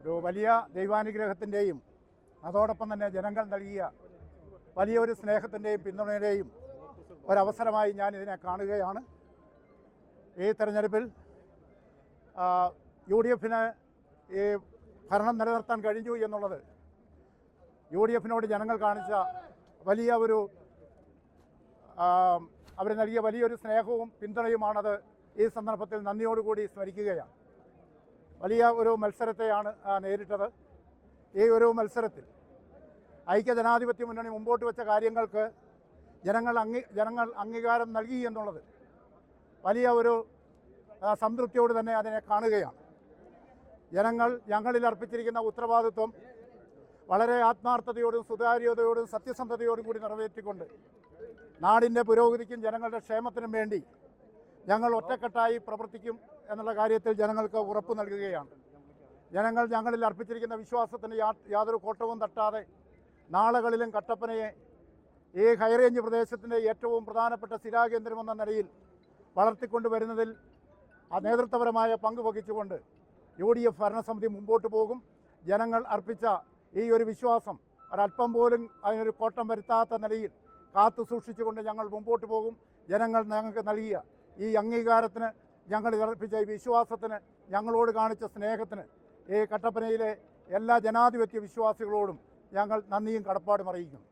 ഒരു വലിയ ദൈവാനുഗ്രഹത്തിന്റെയും അതോടൊപ്പം തന്നെ ജനങ്ങൾ നൽകിയ വലിയൊരു സ്നേഹത്തിന്റെയും പിന്തുണയുടെയും ഒരവസരമായി ഞാൻ ഇതിനെ കാണുകയാണ്. ഈ തെരഞ്ഞെടുപ്പിൽ യു ഡി എഫിന് ഈ ഭരണം നിലനിർത്താൻ കഴിഞ്ഞു എന്നുള്ളത് യു ഡി എഫിനോട് ജനങ്ങൾ കാണിച്ച വലിയ ഒരു അവർ നൽകിയ വലിയൊരു സ്നേഹവും പിന്തുണയുമാണത് ഈ സന്ദർഭത്തിൽ നന്ദിയോടുകൂടി സ്മരിക്കുകയാണ്. വലിയ ഒരു മത്സരത്തെയാണ് നേരിട്ടത്. ഈ ഒരു മത്സരത്തിൽ ഐക്യ ജനാധിപത്യ മുന്നണി മുമ്പോട്ട് വെച്ച കാര്യങ്ങൾക്ക് ജനങ്ങൾ അംഗീ ജനങ്ങൾ അംഗീകാരം നൽകി എന്നുള്ളത് വലിയ ഒരു സംതൃപ്തിയോട് തന്നെ അതിനെ കാണുകയാണ്. ജനങ്ങൾ ഞങ്ങളിൽ അർപ്പിച്ചിരിക്കുന്ന ഉത്തരവാദിത്വം വളരെ ആത്മാർത്ഥതയോടും സുതാര്യതയോടും സത്യസന്ധതയോടും കൂടി നിറവേറ്റിക്കൊണ്ട് നാടിന്റെ പുരോഗതിക്കും ജനങ്ങളുടെ ക്ഷേമത്തിനും വേണ്ടി ഞങ്ങൾ ഒറ്റക്കെട്ടായി പ്രവർത്തിക്കും എന്നുള്ള കാര്യത്തിൽ ജനങ്ങൾക്ക് ഉറപ്പ് നൽകുകയാണ്. ജനങ്ങൾ ഞങ്ങളിൽ അർപ്പിച്ചിരിക്കുന്ന വിശ്വാസത്തിന് യാതൊരു കോട്ടവും തട്ടാതെ നാളുകളിലും കട്ടപ്പനയെ ഈ ഹൈറേഞ്ച് പ്രദേശത്തിന്റെ ഏറ്റവും പ്രധാനപ്പെട്ട സ്ഥിരാകേന്ദ്രമെന്ന നിലയിൽ വളർത്തിക്കൊണ്ടുവരുന്നതിൽ ആ നേതൃത്വപരമായ പങ്ക് വഹിച്ചുകൊണ്ട് യു ഡി എഫ് ഭരണസമിതി മുമ്പോട്ട് പോകും. ജനങ്ങൾ അർപ്പിച്ച ഈ ഒരു വിശ്വാസം ഒരല്പം പോലും അതിനൊരു കോട്ടം വരുത്താത്ത നിലയിൽ കാത്തു സൂക്ഷിച്ചുകൊണ്ട് ഞങ്ങൾ മുമ്പോട്ട് പോകും ജനങ്ങൾ ഞങ്ങൾക്ക് നൽകിയ ഈ അംഗീകാരത്തിന് ഞങ്ങൾ അർപ്പിച്ച ഈ വിശ്വാസത്തിന് ഞങ്ങളോട് കാണിച്ച സ്നേഹത്തിന് ഈ കട്ടപ്പനയിലെ എല്ലാ ജനാധിപത്യ വിശ്വാസികളോടും ഞങ്ങൾ നന്ദിയും കടപ്പാടും അറിയിക്കുന്നു.